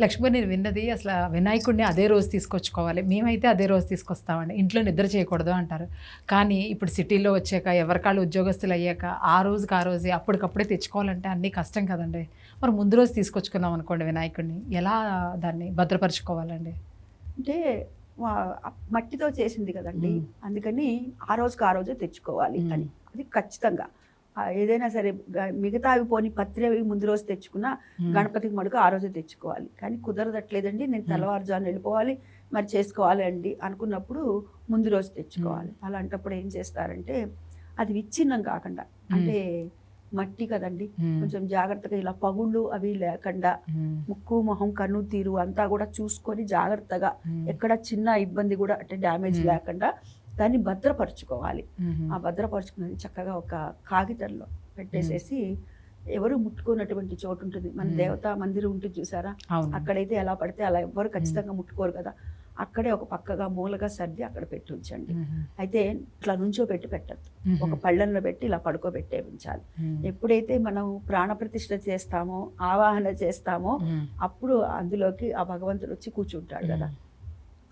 లక్ష్మీ నేను విన్నది అసలు వినాయకుడిని అదే రోజు తీసుకొచ్చుకోవాలి. మేమైతే అదే రోజు తీసుకొస్తామండి. ఇంట్లో నిద్ర చేయకూడదు అంటారు. కానీ ఇప్పుడు సిటీలో వచ్చాక ఎవరికాళ్ళు ఉద్యోగస్తులు అయ్యాక ఆ రోజుకి ఆ రోజే అప్పటికప్పుడే తెచ్చుకోవాలంటే అన్నీ కష్టం కదండి. మరి ముందు రోజు తీసుకొచ్చుకుందాం అనుకోండి వినాయకుడిని. ఎలా దాన్ని భద్రపరచుకోవాలండి? అంటే మట్టితో చేసింది కదండి. అందుకని ఆ రోజుకి ఆ రోజే తెచ్చుకోవాలి. అని. అది ఖచ్చితంగా. ఏదైనా సరే గ- మిగతావి పోని పత్రి అవి ముందు రోజు తెచ్చుకున్నా. గణపతికి మడుగు ఆ రోజే తెచ్చుకోవాలి కానీ కుదరదట్లేదండి నేను. తెల్లవారుజాను వెళ్ళిపోవాలి మరి చేసుకోవాలి అండి అనుకున్నప్పుడు ముందు రోజు తెచ్చుకోవాలి అలాంటప్పుడు ఏం చేస్తారంటే అది విచ్ఛిన్నం కాకుండా అంటే మట్టి కదండి. కొంచెం జాగ్రత్తగా ఇలా పగుళ్ళు అవి లేకుండా. ముక్కు మొహం కన్ను తీరు అంతా కూడా చూసుకొని జాగ్రత్తగా. ఎక్కడ చిన్న ఇబ్బంది కూడా అంటే డ్యామేజ్. లేకుండా దాన్ని భద్రపరచుకోవాలి. ఆ భద్రపరచుకున్నది చక్కగా ఒక కాగితంలో పెట్టేసేసి ఎవరు ముట్టుకున్నటువంటి చోటు ఉంటుంది మన. దేవతా మందిరం ఉంటుంది చూసారా అక్కడైతే ఎలా పడితే అలా ఎవ్వరు ఖచ్చితంగా ముట్టుకోరు కదా అక్కడే ఒక పక్కగా మూలగా సర్ది అక్కడ పెట్టి ఉంచండి. అయితే ఇట్లా నుంచో పెట్టి పెట్టద్దు. ఒక పళ్ళెంలో పెట్టి ఇలా పడుకోబెట్టే ఉంచాలి. ఎప్పుడైతే మనం ప్రాణప్రతిష్ఠ చేస్తామో ఆవాహన చేస్తామో. అప్పుడు అందులోకి ఆ భగవంతుడు వచ్చి కూర్చుంటాడు కదా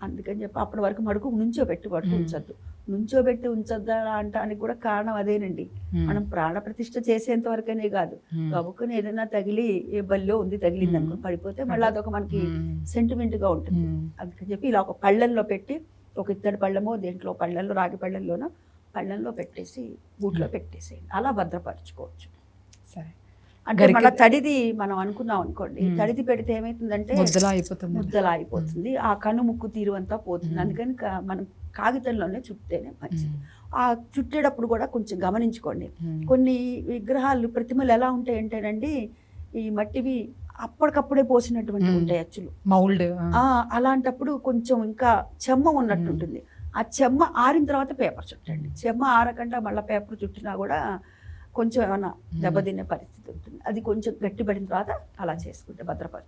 అందుకని చెప్పి అప్పటి వరకు మడుకు నుంచోబెట్టి పడుకు మ్మ్. ఉంచద్దు నుంచోబెట్టి ఉంచద్దా అంటానికి కూడా కారణం అదేనండి. మనం ప్రాణ ప్రతిష్ఠ చేసేంత వరకనే కాదు. గబుక్కుని ఏదైనా తగిలి ఏ బల్లో ఉంది తగిలింది అనుకో. పడిపోతే మళ్ళీ అదొక మనకి. సెంటిమెంట్గా ఉంటుంది. అందుకని చెప్పి ఇలా ఒక పళ్ళెంలో పెట్టి ఒక ఇత్తడి పళ్ళెమో దేంట్లో పళ్ళెంలో రాగి పళ్ళెంలోనో పళ్ళెంలో పెట్టేసి బూట్లో పెట్టేసేయండి అలా భద్రపరచుకోవచ్చు సరే అంటే మన తడిది మనం అనుకున్నాం అనుకోండి. తడిది పెడితే ఏమైతుందంటే ముద్దలా అయిపోతుంది ముద్దలా అయిపోతుంది ఆ కన్ను ముక్కు తీరు అంతా పోతుంది. అందుకని మనం కాగితంలోనే చుట్టేనే మంచిది. ఆ చుట్టేటప్పుడు కూడా కొంచెం గమనించుకోండి. కొన్ని విగ్రహాలు ప్రతిమలు ఎలా ఉంటాయి అంటేనండి ఈ మట్టివి అప్పటికప్పుడే పోసినటువంటి. ఉంటాయి అచ్చులు మౌల్డ్ ఆ అలాంటప్పుడు కొంచెం ఇంకా చెమ్మ ఉన్నట్టు. ఉంటుంది ఆ చెమ్మ ఆరిన తర్వాత పేపర్ చుట్టండి చెమ్మ ఆరకుండా మళ్ళీ పేపర్ చుట్టినా కూడా కొంచెం ఏమైనా దెబ్బతినే పరిస్థితి ఉంటుంది. అది కొంచెం గట్టిపడిన తర్వాత అలా చేసుకుంటే భద్రపరచు.